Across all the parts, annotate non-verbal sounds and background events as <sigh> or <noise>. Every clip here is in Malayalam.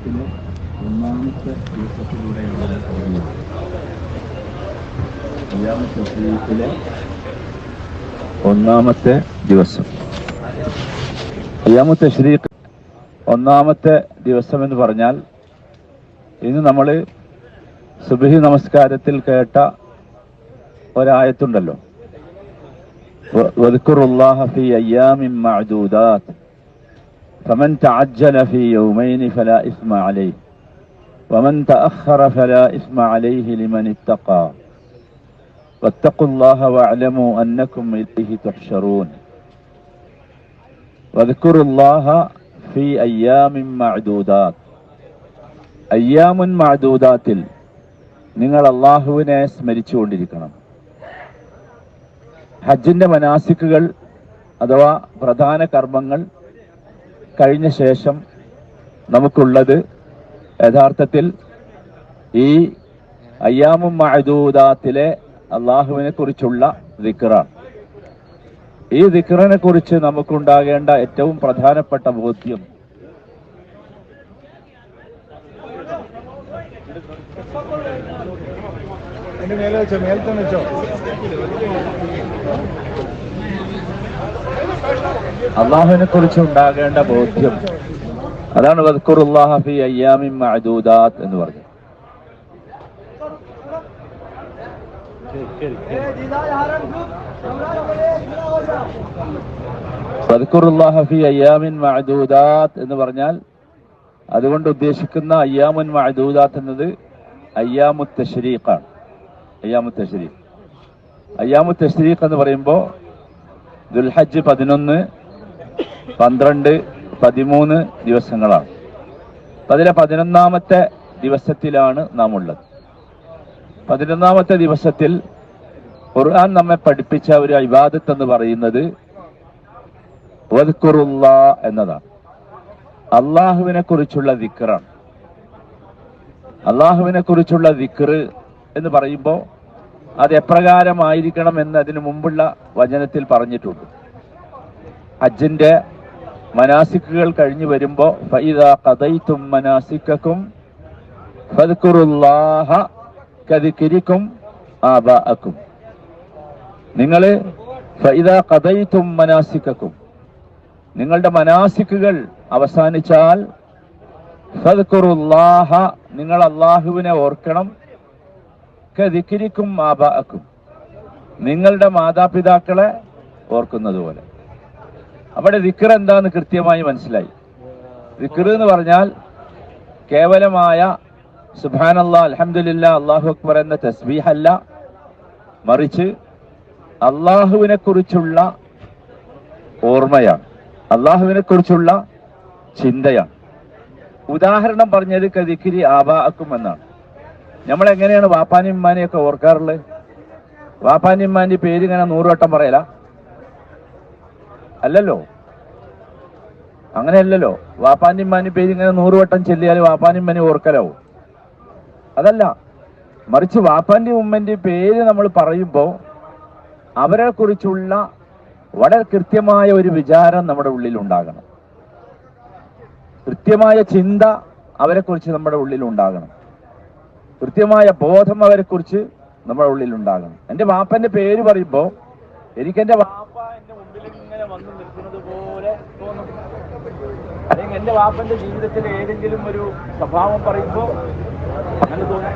മാസത്തിലെ ഒന്നാമത്തെ ദിവസത്തിലൂടെയാണ് പോകുന്നത് അയ്യാമത്തെ ദിവസത്തിലെ ഒന്നാമത്തെ ദിവസം അയ്യാമത്തെ ശരീഫ് ഒന്നാമത്തെ ദിവസം എന്ന് പറഞ്ഞാൽ ഇന്ന് നമ്മൾ സുബഹി നമസ്കാരത്തിൽ കേട്ട ഒരായത്തുണ്ടല്ലോ واذكروا الله في أيام معدودات فمن تعجل في يومين فلا إثم عليه ومن تأخر فلا إثم عليه لمن اتقى واتقوا الله واعلموا أنكم إليه تحشرون واذكروا الله في أيام معدودات أيام معدودات നിങ്ങൾ അള്ളാഹുവിനെ സ്മരിച്ചുകൊണ്ടിരിക്കണം ഹജ്ജിന്റെ മനാസിക്കുകൾ അഥവാ പ്രധാന കർമ്മങ്ങൾ കഴിഞ്ഞ ശേഷം നമുക്കുള്ളത് യഥാർത്ഥത്തിൽ ഈ അയ്യാമും മഅദൂദാത്തിലെ അള്ളാഹുവിനെ കുറിച്ചുള്ള ദിക്റാണ്. ഈ ദിക്റിനെ കുറിച്ച് നമുക്കുണ്ടാകേണ്ട ഏറ്റവും പ്രധാനപ്പെട്ട ബോധ്യം മേലെ വെച്ചോ വെച്ചോ. അള്ളാഹുവിനെ കുറിച്ച് ഉണ്ടാകേണ്ട ബോധ്യം. അതാണ് മഅദൂദാത്ത് എന്ന് മഅദൂദാത്ത് എന്ന് പറഞ്ഞാൽ അതുകൊണ്ട് ഉദ്ദേശിക്കുന്ന അയ്യാമുൻ മഅദൂദാത്ത് എന്നത് അയ്യാമു തഷ്രീഖാണ് അയ്യാമു തഷ്രീഖ് അയ്യാമു തഷ്രീഖ് എന്ന് പറയുമ്പോൾ ദുൽഹജ്ജ് പതിനൊന്ന് പന്ത്രണ്ട് പതിമൂന്ന് ദിവസങ്ങളാണ്. അതിലെ പതിനൊന്നാമത്തെ ദിവസത്തിലാണ് നാം ഉള്ളത് പതിനൊന്നാമത്തെ ദിവസത്തിൽ ഖുർആൻ നമ്മെ പഠിപ്പിച്ച ഒരു ഇബാദത്ത് എന്ന് പറയുന്നത് എന്നതാണ്. അള്ളാഹുവിനെ കുറിച്ചുള്ള ദിക്റാണ്. അള്ളാഹുവിനെ കുറിച്ചുള്ള ദിക്കറ് എന്ന് പറയുമ്പോൾ അത് എപ്രകാരമായിരിക്കണം എന്ന് അതിനു മുമ്പുള്ള വചനത്തിൽ പറഞ്ഞിട്ടുണ്ട്. ഹജ്ജിന്റെ മനാസിക്കുകൾ കഴിഞ്ഞു വരുമ്പോ ആബാഅക്കും. നിങ്ങൾ മനാസിക്കക്കും. നിങ്ങളുടെ മനാസിക്കുകൾ അവസാനിച്ചാൽ നിങ്ങൾ അള്ളാഹുവിനെ ഓർക്കണം. കദിക്കിരിക്കും മാബാക്കും നിങ്ങളുടെ മാതാപിതാക്കളെ ഓർക്കുന്നത് പോലെ അവിടെ ദിക്കർ എന്താന്ന് കൃത്യമായി മനസ്സിലായി. ദിക്കർ എന്ന് പറഞ്ഞാൽ കേവലമായ സുബാനല്ലാ അലഹമില്ല അള്ളാഹു അക്ബർ എന്ന തസ്ബീഹല്ല. മറിച്ച് അള്ളാഹുവിനെ കുറിച്ചുള്ള ഓർമ്മയാണ്. അള്ളാഹുവിനെ കുറിച്ചുള്ള ചിന്തയാണ്. ഉദാഹരണം പറഞ്ഞത് കദിക്കിരി ആബാക്കും എന്നാണ്. നമ്മൾ എങ്ങനെയാണ് വാപ്പാനി ഉമ്മാനെയൊക്കെ ഓർക്കാറുള്ളത്? വാപ്പാനി പേര് ഇങ്ങനെ നൂറുവട്ടം പറയല? അല്ലല്ലോ? അങ്ങനെയല്ലല്ലോ? വാപ്പാന്റെ ഉമ്മാന്റെ പേര് ഇങ്ങനെ നൂറുവട്ടം ചെല്ലിയാൽ വാപ്പാനി ഉമ്മനെ ഓർക്കലാവും. അതല്ല മറിച്ച് വാപ്പാന്റെ ഉമ്മന്റെ പേര് നമ്മൾ പറയുമ്പോൾ അവരെ കുറിച്ചുള്ള വളരെ കൃത്യമായ ഒരു വിചാരം നമ്മുടെ ഉള്ളിൽ ഉണ്ടാകണം. കൃത്യമായ ചിന്ത അവരെക്കുറിച്ച് നമ്മുടെ ഉള്ളിൽ ഉണ്ടാകണം. കൃത്യമായ ബോധം അവരെ കുറിച്ച് നമ്മുടെ ഉള്ളിൽ ഉണ്ടാകണം എന്റെ വാപ്പന്റെ പേര് പറയുമ്പോ എനിക്ക് എന്റെ വാപ്പ എന്റെ മുമ്പിൽ ഇങ്ങനെ വന്നു നിൽക്കുന്നത് പോലെ അല്ലെങ്കിൽ എന്റെ വാപ്പന്റെ ജീവിതത്തിൽ ഏതെങ്കിലും ഒരു സ്വഭാവം പറയുമ്പോ അങ്ങനെ തോന്നും.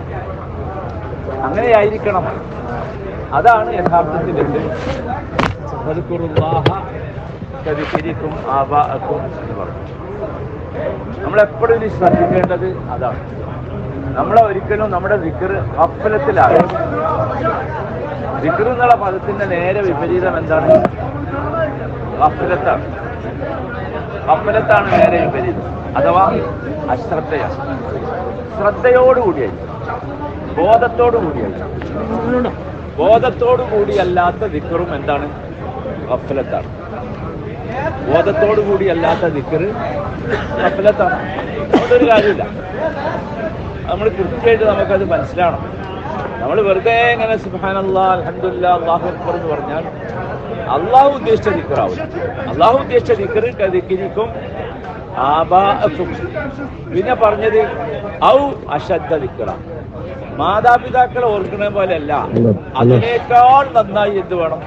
അങ്ങനെയായിരിക്കണം. അതാണ് യഥാർത്ഥത്തിൽ എന്ത് ഫദ്കുറുല്ലാഹ കദിക്കിരിക്കും എന്ന് പറഞ്ഞു നമ്മളെപ്പോഴും ശ്രദ്ധിക്കേണ്ടത് അതാണ്. നമ്മളെ ഒരിക്കലും നമ്മുടെ വിക്ർ അപ്പലത്തിലാണ്. വിക്ർ എന്നുള്ള പദത്തിന്റെ നേരെ വിപരീതം എന്താണ്? അപ്പലത്താണ്. അപ്പലത്താണ് നേരെ വിപരീതം. അഥവാ അശ്രദ്ധയാണ്. ശ്രദ്ധയോടുകൂടിയായി ബോധത്തോടു കൂടിയായി ബോധത്തോടു എന്താണ്? അഫലത്താണ് ബോധത്തോടു കൂടിയല്ലാത്ത അപ്പലത്താണ്. അതൊരു കാര്യമില്ല. നമ്മൾ കൃത്യമായിട്ട് നമുക്കത് മനസ്സിലാവണം. നമ്മൾ വെറുതെ ഇങ്ങനെ സുഹാനല്ലാ അലഹദില്ല അള്ളാഹു അക്ബർ എന്ന് പറഞ്ഞാൽ അള്ളാഹു ഉദ്ദേശിച്ച ദിക്കറാവും അള്ളാഹു ഉദ്ദേശിച്ച ദിക്കറ് ദിക്കിരിക്കും പിന്നെ പറഞ്ഞത് ഔ അശദ്ധ ദിക്കറ മാതാപിതാക്കളെ ഓർക്കണ പോലെയല്ല. അതിനേക്കാൾ നന്നായി എന്ത് വേണം?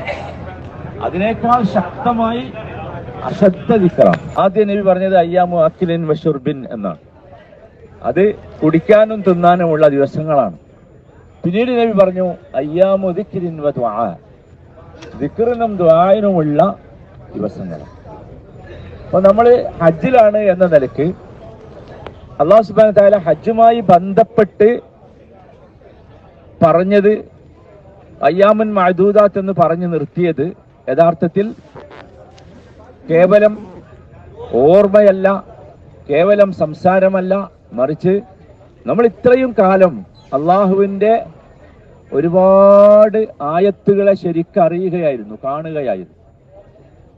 അതിനേക്കാൾ ശക്തമായി അശദ്ധ ദിക്കറ ആദ്യം നബി പറഞ്ഞത് അയ്യാമു അഖിലിൻ വഷുർബിൻ എന്നാണ്. അത് കുടിക്കാനും തിന്നാനുമുള്ള ദിവസങ്ങളാണ്. പിന്നീട് നബി പറഞ്ഞു അയ്യാമു ദിക്റിനും ദ്വായനുമുള്ള ദിവസങ്ങൾ അപ്പൊ നമ്മൾ ഹജ്ജിലാണ് എന്ന നിലയ്ക്ക് അള്ളാഹു സുബാന താല ഹജ്ജുമായി ബന്ധപ്പെട്ട് പറഞ്ഞത് അയ്യാമൻ മഹദൂദാത്ത് എന്ന് പറഞ്ഞു നിർത്തിയത് യഥാർത്ഥത്തിൽ കേവലം ഓർമ്മയല്ല കേവലം സംസാരമല്ല മറിച്ച് നമ്മൾ ഇത്രയും കാലം അള്ളാഹുവിന്റെ ഒരുപാട് ആയത്തുകളെ ശരിക്കറിയുകയായിരുന്നു കാണുകയായിരുന്നു.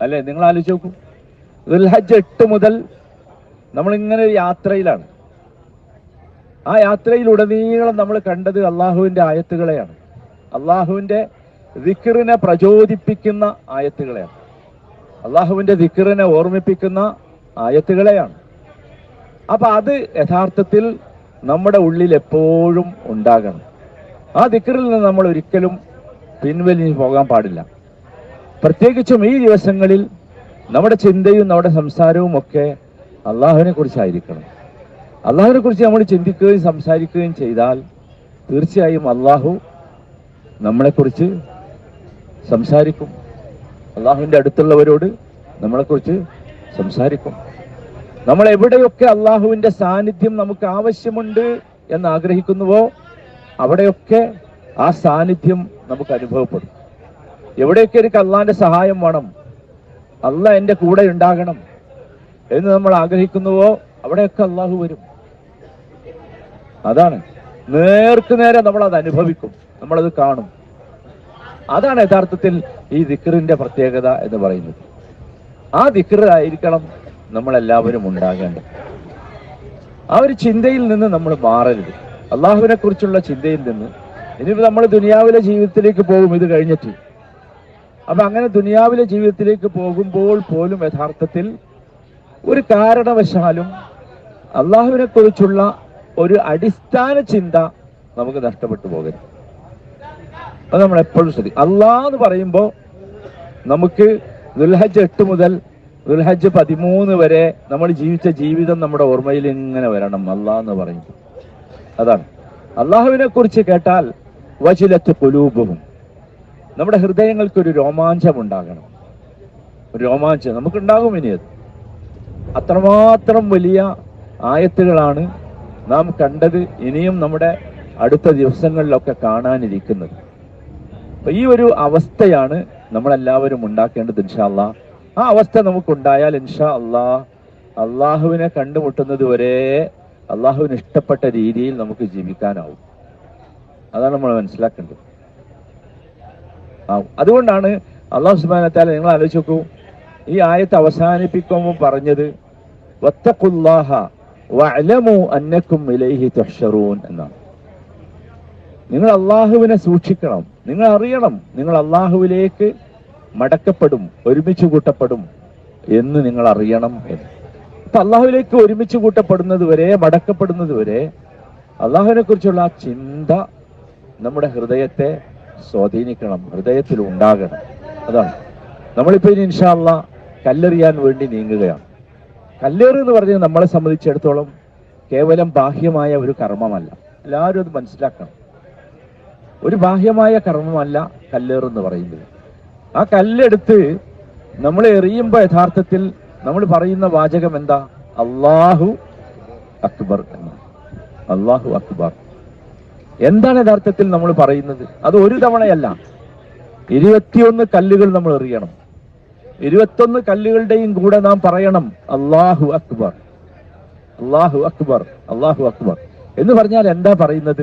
അല്ലേ? നിങ്ങൾ ആലോചിച്ച് നോക്കൂ. ദുൽഹജ് എട്ട് മുതൽ നമ്മളിങ്ങനെ ഒരു യാത്രയിലാണ്. ആ യാത്രയിലുടനീളം നമ്മൾ കണ്ടത് അള്ളാഹുവിന്റെ ആയത്തുകളെയാണ്. അള്ളാഹുവിന്റെ ദിക്കറിനെ പ്രചോദിപ്പിക്കുന്ന ആയത്തുകളെയാണ്. അള്ളാഹുവിന്റെ ദിക്കറിനെ ഓർമ്മിപ്പിക്കുന്ന ആയത്തുകളെയാണ്. അപ്പൊ അത് യഥാർത്ഥത്തിൽ നമ്മുടെ ഉള്ളിൽ എപ്പോഴും ഉണ്ടാകണം. ആ ദിക്കറിൽ നിന്ന് നമ്മൾ ഒരിക്കലും പിൻവലിഞ്ഞു പോകാൻ പാടില്ല. പ്രത്യേകിച്ചും ഈ ദിവസങ്ങളിൽ നമ്മുടെ ചിന്തയും നമ്മുടെ സംസാരവും ഒക്കെ അള്ളാഹുവിനെ കുറിച്ചായിരിക്കണം. അള്ളാഹുവിനെ കുറിച്ച് നമ്മൾ ചിന്തിക്കുകയും സംസാരിക്കുകയും ചെയ്താൽ തീർച്ചയായും അള്ളാഹു നമ്മളെക്കുറിച്ച് സംസാരിക്കും. അള്ളാഹുവിന്റെ അടുത്തുള്ളവരോട് നമ്മളെക്കുറിച്ച് സംസാരിക്കും. നമ്മൾ എവിടെയൊക്കെ അള്ളാഹുവിന്റെ സാന്നിധ്യം നമുക്ക് ആവശ്യമുണ്ട് എന്ന് ആഗ്രഹിക്കുന്നുവോ അവിടെയൊക്കെ ആ സാന്നിധ്യം നമുക്ക് അനുഭവപ്പെടും. എവിടെയൊക്കെ എനിക്ക് അള്ളാഹിന്റെ സഹായം വേണം അല്ല എന്റെ കൂടെ ഉണ്ടാകണം എന്ന് നമ്മൾ ആഗ്രഹിക്കുന്നുവോ അവിടെയൊക്കെ അള്ളാഹു വരും. അതാണ്. നേർക്ക് നേരെ നമ്മൾ അത് അനുഭവിക്കും നമ്മളത് കാണും. അതാണ് യഥാർത്ഥത്തിൽ ഈ ദിക്റിന്റെ പ്രത്യേകത എന്ന് പറയുന്നത്. ആ ദിക്ർ ആയിരിക്കണം നമ്മളെല്ലാവരും ഉണ്ടാകേണ്ടത്. ആ ഒരു ചിന്തയിൽ നിന്ന് നമ്മൾ മാറരുത്. അള്ളാഹുവിനെ കുറിച്ചുള്ള ചിന്തയിൽ നിന്ന്. ഇനിയിപ്പോൾ നമ്മൾ ദുനിയാവിലെ ജീവിതത്തിലേക്ക് പോകും ഇത് കഴിഞ്ഞിട്ട്. അപ്പൊ അങ്ങനെ ദുനിയാവിലെ ജീവിതത്തിലേക്ക് പോകുമ്പോൾ പോലും യഥാർത്ഥത്തിൽ ഒരു കാരണവശാലും അള്ളാഹുവിനെ കുറിച്ചുള്ള ഒരു അടിസ്ഥാന ചിന്ത നമുക്ക് നഷ്ടപ്പെട്ടു പോകരുത്. അത് നമ്മൾ എപ്പോഴും ശ്രദ്ധിക്കും അള്ളാഹ് എന്ന് പറയുമ്പോൾ നമുക്ക് ദുൽഹജ് എട്ട് മുതൽ ദുൽഹജ്ജ് പതിമൂന്ന് വരെ നമ്മൾ ജീവിച്ച ജീവിതം നമ്മുടെ ഓർമ്മയിൽ ഇങ്ങനെ വരണം. അള്ളാഹ് എന്ന് പറയും. അതാണ്. അള്ളാഹുവിനെ കുറിച്ച് കേട്ടാൽ വചിലത്ത് കുലൂപവും നമ്മുടെ ഹൃദയങ്ങൾക്ക് ഒരു രോമാഞ്ചം ഉണ്ടാകണം. രോമാഞ്ചം. നമുക്കുണ്ടാകും ഇനി അത്. അത്രമാത്രം വലിയ ആയത്തുകളാണ് നാം കണ്ടത് ഇനിയും നമ്മുടെ അടുത്ത ദിവസങ്ങളിലൊക്കെ കാണാനിരിക്കുന്നത്. അപ്പൊ ഈ ഒരു അവസ്ഥയാണ് നമ്മളെല്ലാവരും ഉണ്ടാക്കേണ്ടത് ഇൻഷാ അല്ലാ ആ അവസ്ഥ നമുക്കുണ്ടായാൽ ഇൻഷാ അള്ളാഹ് അള്ളാഹുവിനെ കണ്ടുമുട്ടുന്നത് വരെ അള്ളാഹുവിന് ഇഷ്ടപ്പെട്ട രീതിയിൽ നമുക്ക് ജീവിക്കാനാവും. അതാണ് നമ്മൾ മനസ്സിലാക്കേണ്ടത്. ആ അതുകൊണ്ടാണ് അള്ളാഹു സുബാനത്താല നിങ്ങൾ ആലോചിച്ച് നോക്കൂ. ഈ ആയത്ത് അവസാനിപ്പിക്കുമ്പോൾ പറഞ്ഞത് വഅലമു അന്നക്കും ഇലൈഹി എന്നാണ്. നിങ്ങൾ അള്ളാഹുവിനെ സൂക്ഷിക്കണം. നിങ്ങൾ അറിയണം. നിങ്ങൾ അള്ളാഹുവിലേക്ക് മടക്കപ്പെടും ഒരുമിച്ച് കൂട്ടപ്പെടും എന്ന് നിങ്ങൾ അറിയണം എന്ന്. അപ്പൊ അള്ളാഹുവിലേക്ക് ഒരുമിച്ച് കൂട്ടപ്പെടുന്നത് വരെ മടക്കപ്പെടുന്നത് വരെ അള്ളാഹുവിനെ കുറിച്ചുള്ള ആ ചിന്ത നമ്മുടെ ഹൃദയത്തെ സ്വാധീനിക്കണം ഹൃദയത്തിൽ ഉണ്ടാകണം. അതാണ്. നമ്മളിപ്പോ ഇനി ഇൻഷാള്ള കല്ലെറിയാൻ വേണ്ടി നീങ്ങുകയാണ്. കല്ലേറ് എന്ന് പറഞ്ഞാൽ നമ്മളെ സംബന്ധിച്ചിടത്തോളം കേവലം ബാഹ്യമായ ഒരു കർമ്മമല്ല. എല്ലാവരും അത് മനസ്സിലാക്കണം. ഒരു ബാഹ്യമായ കർമ്മമല്ല കല്ലേറ് എന്ന് പറയുന്നത്. ആ കല്ലെടുത്ത് നമ്മൾ എറിയുമ്പോൾ യഥാർത്ഥത്തിൽ നമ്മൾ പറയുന്ന വാചകം എന്താ? അള്ളാഹു അക്ബർ എന്നാണ് അള്ളാഹു അക്ബർ. എന്താണ് യഥാർത്ഥത്തിൽ നമ്മൾ പറയുന്നത്? അത് ഒരു തവണയല്ല. ഇരുപത്തിയൊന്ന് കല്ലുകൾ നമ്മൾ എറിയണം. ഇരുപത്തൊന്ന് കല്ലുകളുടെയും കൂടെ നാം പറയണം അള്ളാഹു അക്ബർ. അള്ളാഹു അക്ബർ. അള്ളാഹു അക്ബർ. എന്ന് പറഞ്ഞാൽ എന്താ പറയുന്നത്?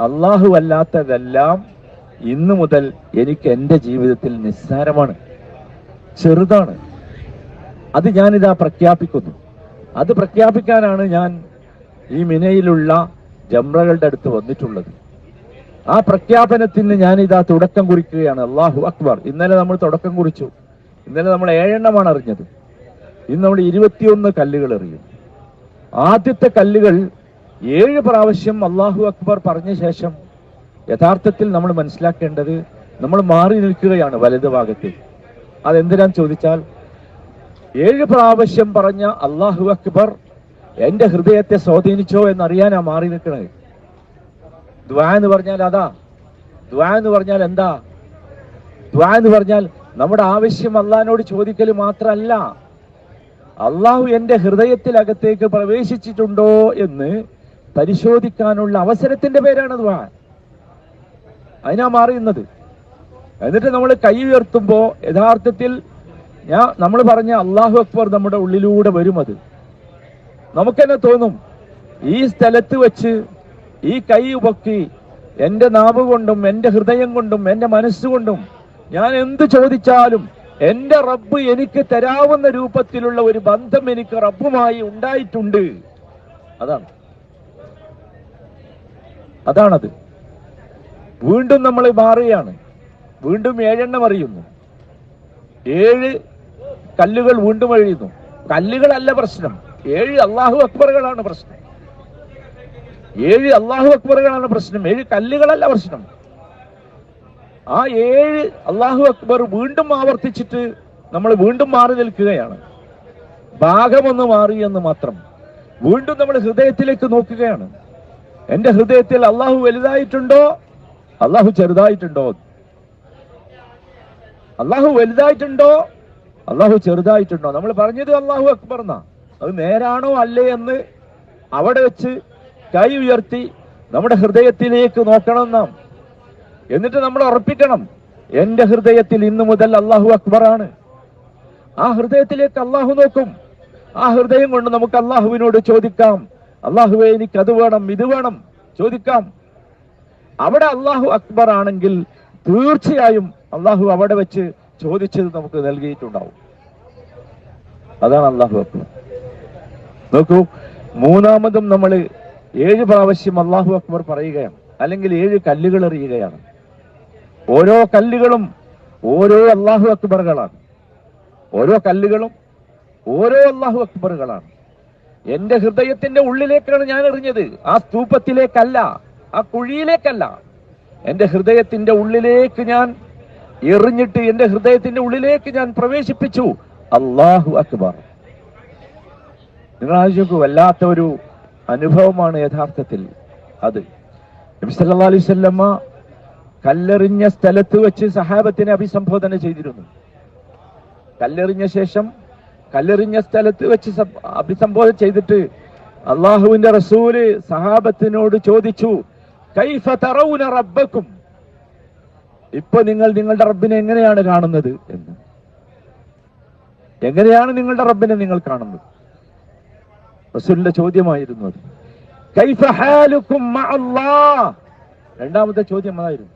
അള്ളാഹു അല്ലാത്തതെല്ലാം ഇന്നു മുതൽ എനിക്ക് എന്റെ ജീവിതത്തിൽ നിസ്സാരമാണ്. ചെറുതാണ്. അത് ഞാനിതാ പ്രഖ്യാപിക്കുന്നു. അത് പ്രഖ്യാപിക്കാനാണ് ഞാൻ ഈ മിനയിലുള്ള ജംറകളുടെ അടുത്ത് വന്നിട്ടുള്ളത്. ആ പ്രഖ്യാപനത്തിന് ഞാനിതാ തുടക്കം കുറിക്കുകയാണ്. അള്ളാഹു അക്ബർ. ഇന്നലെ നമ്മൾ തുടക്കം കുറിച്ചു. ഇന്നലെ നമ്മൾ ഏഴെണ്ണമാണ് അറിഞ്ഞത്. ഇന്ന് നമ്മൾ ഇരുപത്തിയൊന്ന് കല്ലുകൾ എറിയും. ആദ്യത്തെ കല്ലുകൾ ഏഴ് പ്രാവശ്യം അള്ളാഹു അക്ബർ പറഞ്ഞ ശേഷം യഥാർത്ഥത്തിൽ നമ്മൾ മനസ്സിലാക്കേണ്ടത് നമ്മൾ മാറി നിൽക്കുകയാണ് വലത് ഭാഗത്ത്. അതെന്തിനാന്ന് ചോദിച്ചാൽ ഏഴ് പ്രാവശ്യം പറഞ്ഞ അള്ളാഹു അക്ബർ എന്റെ ഹൃദയത്തെ സ്വാധീനിച്ചോ എന്നറിയാനാ മാറി നിൽക്കുന്നത് ദ്വാ എന്ന് പറഞ്ഞാൽ അതാ. ദ്വാ എന്ന് പറഞ്ഞാൽ എന്താ? ദ്വാ എന്ന് പറഞ്ഞാൽ നമ്മുടെ ആവശ്യം അള്ളഹാനോട് ചോദിക്കൽ മാത്രമല്ല. അള്ളാഹു എന്റെ ഹൃദയത്തിലകത്തേക്ക് പ്രവേശിച്ചിട്ടുണ്ടോ എന്ന് പരിശോധിക്കാനുള്ള അവസരത്തിന്റെ പേരാണ് ദ്വാ അതിനാ മാറിയുന്നത്. എന്നിട്ട് നമ്മൾ കൈ ഉയർത്തുമ്പോൾ യഥാർത്ഥത്തിൽ ഞാൻ നമ്മൾ പറഞ്ഞ അള്ളാഹു അക്ബർ നമ്മുടെ ഉള്ളിലൂടെ വരും അത്. നമുക്കെന്നെ തോന്നും ഈ സ്ഥലത്ത് വെച്ച് ഈ കൈ പൊക്കി എന്റെ നാവ് കൊണ്ടും എന്റെ ഹൃദയം കൊണ്ടും എന്റെ മനസ്സുകൊണ്ടും ഞാൻ എന്ത് ചോദിച്ചാലും എന്റെ റബ്ബ് എനിക്ക് തരാവുന്ന രൂപത്തിലുള്ള ഒരു ബന്ധം എനിക്ക് റബ്ബുമായി ഉണ്ടായിട്ടുണ്ട്. അതാണ്. അതാണത്. വീണ്ടും നമ്മൾ മാറുകയാണ്. വീണ്ടും ഏഴെണ്ണം അറിയുന്നു. ഏഴ് കല്ലുകൾ വീണ്ടും എഴുതുന്നു. കല്ലുകളല്ല പ്രശ്നം. ഏഴ് അള്ളാഹു അക്ബറുകളാണ് പ്രശ്നം. ഏഴ് അള്ളാഹു അക്ബറുകളാണ് പ്രശ്നം. ഏഴ് കല്ലുകളല്ല പ്രശ്നം. ആ ഏഴ് അള്ളാഹു അക്ബർ വീണ്ടും ആവർത്തിച്ചിട്ട് നമ്മൾ വീണ്ടും മാറി നിൽക്കുകയാണ്. ഭാഗമൊന്ന് മാറി എന്ന് മാത്രം. വീണ്ടും നമ്മൾ ഹൃദയത്തിലേക്ക് നോക്കുകയാണ്. എന്റെ ഹൃദയത്തിൽ അള്ളാഹു വലുതായിട്ടുണ്ടോ? അള്ളാഹു ചെറുതായിട്ടുണ്ടോ? അള്ളാഹു വലുതായിട്ടുണ്ടോ? അള്ളാഹു ചെറുതായിട്ടുണ്ടോ? നമ്മൾ പറഞ്ഞത് അള്ളാഹു അക്ബർ എന്നാ അത് നേരാണോ അല്ലേ എന്ന് അവിടെ വെച്ച് കൈ ഉയർത്തി നമ്മുടെ ഹൃദയത്തിലേക്ക് നോക്കണം നാം. എന്നിട്ട് നമ്മൾ ഉറപ്പിക്കണം എന്റെ ഹൃദയത്തിൽ ഇന്നു മുതൽ അള്ളാഹു അക്ബറാണ്. ആ ഹൃദയത്തിലേക്ക് അള്ളാഹു നോക്കും. ആ ഹൃദയം കൊണ്ട് നമുക്ക് അള്ളാഹുവിനോട് ചോദിക്കാം. അള്ളാഹുവെ എനിക്ക് അത് വേണം ഇത് വേണം. ചോദിക്കാം. അവിടെ അള്ളാഹു അക്ബർ ആണെങ്കിൽ തീർച്ചയായും അള്ളാഹു അവിടെ വെച്ച് ചോദിച്ചത് നമുക്ക് നൽകിയിട്ടുണ്ടാവും. അതാണ് അള്ളാഹു അക്ബർ. നോക്കൂ മൂന്നാമതും നമ്മൾ ഏഴ് പ്രാവശ്യം അള്ളാഹു അക്ബർ പറയുകയാണ്. അല്ലെങ്കിൽ ഏഴ് കല്ലുകൾ എറിയുകയാണ്. ഓരോ കല്ലുകളും ഓരോ അള്ളാഹു അക്ബറുകളാണ്. ഓരോ കല്ലുകളും ഓരോ അള്ളാഹു അക്ബറുകളാണ്. എന്റെ ഹൃദയത്തിന്റെ ഉള്ളിലേക്കാണ് ഞാൻ എറിഞ്ഞത്. ആ സ്തൂപത്തിലേക്കല്ല. ആ കുഴിയിലേക്കല്ല. എന്റെ ഹൃദയത്തിന്റെ ഉള്ളിലേക്ക് ഞാൻ എറിഞ്ഞിട്ട് എന്റെ ഹൃദയത്തിന്റെ ഉള്ളിലേക്ക് ഞാൻ പ്രവേശിപ്പിച്ചു. അള്ളാഹു അക്ബർ. നിങ്ങൾ ആലോചിക്കൂ വല്ലാത്ത ഒരു അനുഭവമാണ് യഥാർത്ഥത്തിൽ അത്. നബി അലൈഹി വസല്ലമ കല്ലെറിഞ്ഞ സ്ഥലത്ത് വെച്ച് സഹാബത്തിനെ അഭിസംബോധന ചെയ്തിരുന്നു. കല്ലെറിഞ്ഞ ശേഷം കല്ലെറിഞ്ഞ സ്ഥലത്ത് വെച്ച് അഭിസംബോധന ചെയ്തിട്ട് അള്ളാഹുവിന്റെ റസൂൽ സഹാബത്തിനോട് ചോദിച്ചു കൈഫ തറവുന റബ്ബക്കും. ഇപ്പൊ നിങ്ങൾ നിങ്ങളുടെ റബ്ബിനെ എങ്ങനെയാണ് കാണുന്നത് എന്ന്. എങ്ങനെയാണ് നിങ്ങളുടെ റബ്ബിനെ നിങ്ങൾ കാണുന്നത്? റസൂലിന്റെ ചോദ്യമായിരുന്നു അത്. കൈഫ ഹാലുക്കും രണ്ടാമത്തെ ചോദ്യം അതായിരുന്നു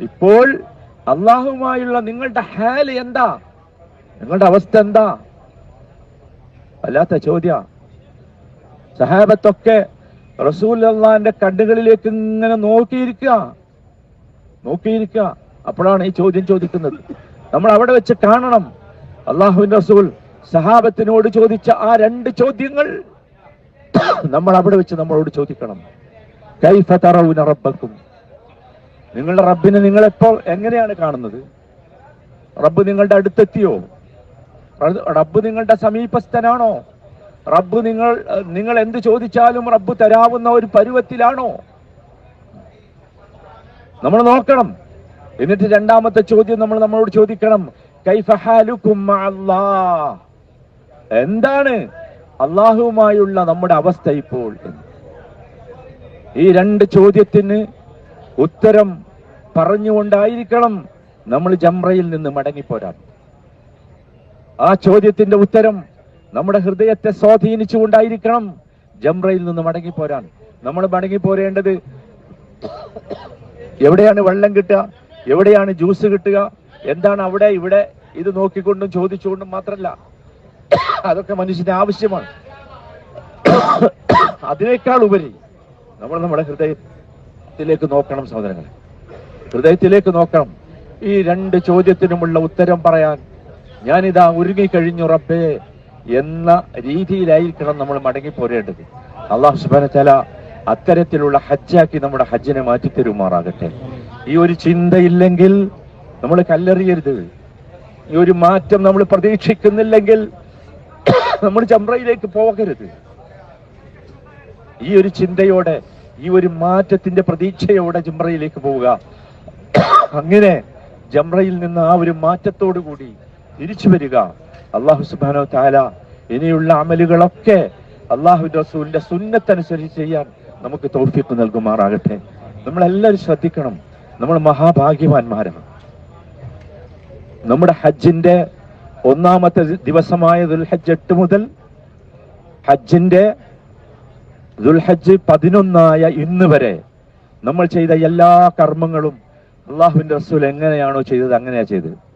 ഇപ്പോൾ അള്ളാഹുമായുള്ള നിങ്ങളുടെ ഹാൽ എന്താ? നിങ്ങളുടെ അവസ്ഥ എന്താ? വല്ലാത്ത ചോദ്യ. സഹാബത്തൊക്കെ റസൂൽ അള്ളാന്റെ കണ്ണുകളിലേക്ക് ഇങ്ങനെ നോക്കിയിരിക്കുക. നോക്കിയിരിക്കുക. അപ്പോഴാണ് ഈ ചോദ്യം ചോദിക്കുന്നത്. നമ്മൾ അവിടെ വെച്ച് കാണണം. അള്ളാഹുവിന്റെ റസൂൽ സഹാബത്തിനോട് ചോദിച്ച ആ രണ്ട് ചോദ്യങ്ങൾ നമ്മൾ അവിടെ വെച്ച് നമ്മളോട് ചോദിക്കണം. കൈഫ റബ്ബക്കും. നിങ്ങളുടെ റബ്ബിനെ നിങ്ങൾ എപ്പോൾ എങ്ങനെയാണ് കാണുന്നത്? റബ്ബ് നിങ്ങളുടെ അടുത്തെത്തിയോ? റബ്ബ് നിങ്ങളുടെ സമീപസ്ഥനാണോ? റബ്ബ് നിങ്ങൾ നിങ്ങൾ എന്ത് ചോദിച്ചാലും റബ്ബ് തരാവുന്ന ഒരു പരുവത്തിലാണോ? നമ്മൾ നോക്കണം. എന്നിട്ട് രണ്ടാമത്തെ ചോദ്യം നമ്മൾ നമ്മളോട് ചോദിക്കണം. എന്താണ് അള്ളാഹുവുമായുള്ള നമ്മുടെ അവസ്ഥ ഇപ്പോൾ ഈ രണ്ട് ചോദ്യത്തിന് ഉത്തരം പറഞ്ഞുകൊണ്ടായിരിക്കണം നമ്മൾ ജംറയിൽ നിന്ന് മടങ്ങിപ്പോരാൻ. ആ ചോദ്യത്തിന്റെ ഉത്തരം നമ്മുടെ ഹൃദയത്തെ സ്വാധീനിച്ചുകൊണ്ടായിരിക്കണം ജംറയിൽ നിന്ന് മടങ്ങിപ്പോരാൻ. നമ്മൾ മടങ്ങിപ്പോരേണ്ടത് എവിടെയാണ് വെള്ളം കിട്ടുക? എവിടെയാണ് ജ്യൂസ് കിട്ടുക? എന്താണ് അവിടെ ഇവിടെ ഇത് നോക്കിക്കൊണ്ടും ചോദിച്ചുകൊണ്ടും മാത്രമല്ല അതൊക്കെ മനുഷ്യന് ആവശ്യമാണ്. അതിനേക്കാൾ ഉപരി നമ്മൾ നമ്മുടെ ഹൃദയത്തിലേക്ക് നോക്കണം സഹോദരങ്ങളെ. ഹൃദയത്തിലേക്ക് നോക്കണം. ഈ രണ്ട് ചോദ്യത്തിനുമുള്ള ഉത്തരം പറയാൻ ഞാനിതാ ഒരുങ്ങിക്കഴിഞ്ഞു റബ്ബേ. എന്ന രീതിയിലായിരിക്കണം നമ്മൾ മടങ്ങി പോരേണ്ടത് അള്ളാഹു സുബാന തല അത്തരത്തിലുള്ള ഹജ്ജാക്കി നമ്മുടെ ഹജ്ജിനെ മാറ്റി തരുമാറാകട്ടെ ഈ ഒരു ചിന്തയില്ലെങ്കിൽ നമ്മൾ കല്ലെറിയരുത്. ഈ ഒരു മാറ്റം നമ്മൾ പ്രതീക്ഷിക്കുന്നില്ലെങ്കിൽ <coughs> നമ്മൾ ചമ്രയിലേക്ക് പോകരുത്. ഈ ഒരു ചിന്തയോടെ ഈ ഒരു മാറ്റത്തിന്റെ പ്രതീക്ഷയോടെ ജംറയിലേക്ക് പോവുക. <coughs> അങ്ങനെ ജംറയിൽ നിന്ന് ആ ഒരു മാറ്റത്തോടു കൂടി തിരിച്ചു വരിക. അള്ളാഹു സുബാനോ താല ഇനിയുള്ള അമലുകളൊക്കെ അള്ളാഹു റസൂലിന്റെ സുന്നത്തനുസരിച്ച് ചെയ്യാൻ നമുക്ക് തൗഫീഖ് നൽകുമാറാകട്ടെ. നമ്മളെല്ലാവരും ശ്രദ്ധിക്കണം. നമ്മൾ മഹാഭാഗ്യവാന്മാരാണ്. നമ്മുടെ ഹജ്ജിന്റെ ഒന്നാമത്തെ ദിവസമായ ദുൽഹജ്ജ് എട്ട് മുതൽ ഹജ്ജിന്റെ ദുൽഹജ്ജ് പതിനൊന്നായ ഇന്ന് വരെ നമ്മൾ ചെയ്ത എല്ലാ കർമ്മങ്ങളും അള്ളാഹുവിന്റെ റസൂൽ എങ്ങനെയാണോ ചെയ്തത് അങ്ങനെയാ ചെയ്തത്.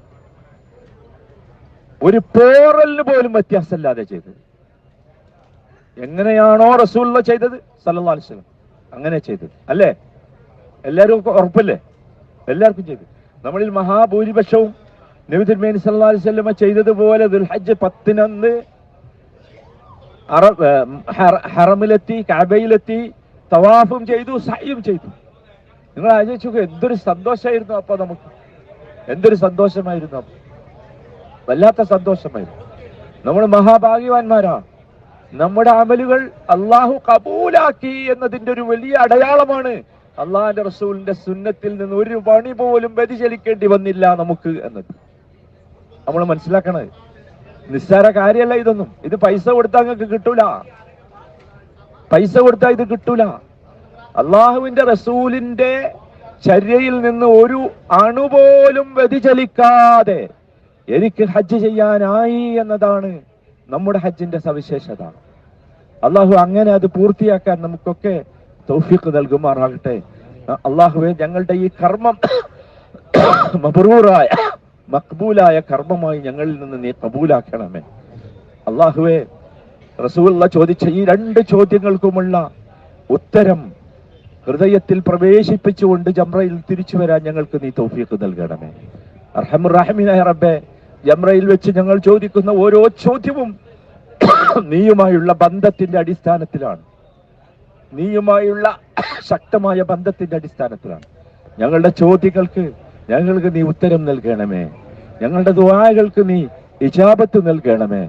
ഒരു പോറലിന് പോലും വ്യത്യാസമില്ലാതെ ചെയ്തത്. എങ്ങനെയാണോ റസൂള്ള ചെയ്തത്? വസല്ലം. അങ്ങനെ ചെയ്തത്. അല്ലേ? എല്ലാവരും ഉറപ്പല്ലേ? എല്ലാവർക്കും ചെയ്തു. നമ്മളിൽ മഹാഭൂരിപക്ഷവും നബി തിരുമേനി വസല്ലമ ചെയ്തതുപോലെ ദുൽഹജ്ജ് പത്തിനന്ന് ഹറമിലെത്തി കഅബയിലെത്തി തവാഫും ചെയ്തു സയ്യും ചെയ്തു. നിങ്ങൾ ആലോചിച്ചു എന്തൊരു സന്തോഷമായിരുന്നു അപ്പൊ നമുക്ക്. എന്തൊരു സന്തോഷമായിരുന്നു അപ്പൊ. വല്ലാത്ത സന്തോഷമായി. നമ്മൾ മഹാഭാഗ്യവാന്മാരാ. നമ്മുടെ അമലുകൾ അള്ളാഹു കബൂലാക്കി എന്നതിന്റെ ഒരു വലിയ അടയാളമാണ്. അള്ളാഹിന്റെ റസൂലിന്റെ സുന്നത്തിൽ നിന്ന് ഒരു പണി പോലും വ്യതിചലിക്കേണ്ടി വന്നില്ല നമുക്ക് എന്നത്. നമ്മൾ മനസ്സിലാക്കണത്. നിസ്സാര കാര്യമല്ല ഇതൊന്നും. ഇത് പൈസ കൊടുത്താൽ നിങ്ങൾക്ക് കിട്ടൂല. പൈസ കൊടുത്താൽ ഇത് കിട്ടൂല. അള്ളാഹുവിന്റെ റസൂലിന്റെ ചര്യയിൽ നിന്ന് ഒരു അണുപോലും വ്യതിചലിക്കാതെ എനിക്ക് ഹജ്ജ് ചെയ്യാനായി എന്നതാണ് നമ്മുടെ ഹജ്ജിന്റെ സവിശേഷത. അള്ളാഹു അങ്ങനെ അത് പൂർത്തിയാക്കാൻ നമുക്കൊക്കെ തൗഫീഖ് നൽകുമാറാകട്ടെ. അള്ളാഹുവെ ഞങ്ങളുടെ ഈ കർമ്മം <coughs> മബറൂറായ മക്ബൂലായ കർമ്മമായി ഞങ്ങളിൽ നിന്ന് നീ കബൂലാക്കണമേ. അള്ളാഹുവെ റസൂള്ള ചോദിച്ച ഈ രണ്ട് ചോദ്യങ്ങൾക്കുമുള്ള ഉത്തരം ഹൃദയത്തിൽ പ്രവേശിപ്പിച്ചുകൊണ്ട് ജംറയിൽ തിരിച്ചു വരാൻ ഞങ്ങൾക്ക് നീ തൗഫീഖ് നൽകണമേ. അർഹമുറാഹിമിനായ റബ്ബെ ജംറയിൽ വെച്ച് ഞങ്ങൾ ചോദിക്കുന്ന ഓരോ ചോദ്യവും <coughs> നീയുമായുള്ള ബന്ധത്തിന്റെ അടിസ്ഥാനത്തിലാണ്. നീയുമായുള്ള <coughs> ശക്തമായ ബന്ധത്തിന്റെ അടിസ്ഥാനത്തിലാണ്. ഞങ്ങളുടെ ചോദ്യങ്ങൾക്ക് ഞങ്ങൾക്ക് നീ ഉത്തരം നൽകണമേ. ഞങ്ങളുടെ ദുആകൾക്ക് നീ ഇജാബത്ത് നൽകണമേ.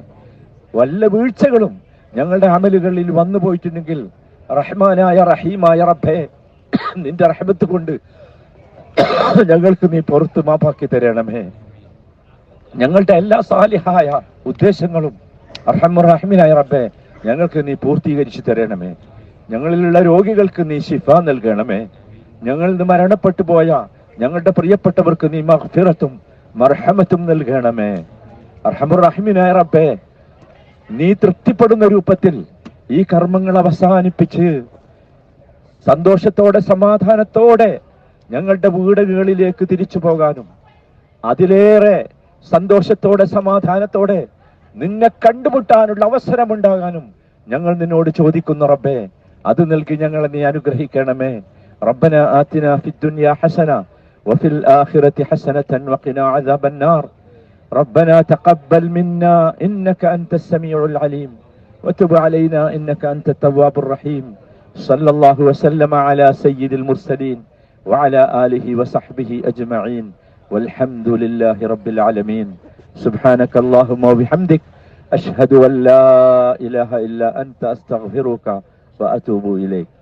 വല്ല വീഴ്ചകളും ഞങ്ങളുടെ അമലുകളിൽ വന്നു പോയിട്ടുണ്ടെങ്കിൽ റഹ്മാനായ റഹീമായ റബ്ബേ <coughs> നിന്റെ റഹ്മത്ത് കൊണ്ട് ഞങ്ങൾക്ക് നീ പുറത്ത് മാപ്പാക്കി തരണമേ. ഞങ്ങളുടെ എല്ലാ സാലിഹായ ഉദ്ദേശങ്ങളും അർഹമുറഹിമിനായ റബ്ബെ ഞങ്ങൾക്ക് നീ പൂർത്തീകരിച്ചു തരണമേ. ഞങ്ങളിലുള്ള രോഗികൾക്ക് നീ ശിഫ നൽകണമേ. ഞങ്ങളിൽ നിന്ന് മരണപ്പെട്ടു പോയ ഞങ്ങളുടെ പ്രിയപ്പെട്ടവർക്ക് നീ മഹ്ഫിറത്തും മർഹമത്തും നൽകണമേ. അർഹമുറഹിമിനായ റബ്ബെ നീ തൃപ്തിപ്പെടുന്ന രൂപത്തിൽ ഈ കർമ്മങ്ങൾ അവസാനിപ്പിച്ച് സന്തോഷത്തോടെ സമാധാനത്തോടെ ഞങ്ങളുടെ വീടുകളിലേക്ക് തിരിച്ചു പോകാനും അതിലേറെ സന്തോഷത്തോടെ സമാധാനത്തോടെ നിന്നെ കണ്ടുമുട്ടാനുള്ള അവസരമുണ്ടാകാനും ഞങ്ങൾ നിന്നോട് ചോദിക്കുന്നു റബ്ബേ അത് നൽകി ഞങ്ങളെ നീ അനുഗ്രഹിക്കണമേ റബ്ബന ആതിന ഫിദ്ദുനിയ ഹസന വഫിൽ ആഖിറതി ഹസനതൻ വഖിന അദാബൻ നാർ ربنا تقبل منا انك انت السميع العليم وتب علينا انك انت التواب الرحيم صلى الله وسلم على سيد المرسلين وعلى اله وصحبه اجمعين والحمد لله رب العالمين. سبحانك اللهم وبحمدك أشهد أن لا إله إلا أنت أستغفرك وأتوب إليك.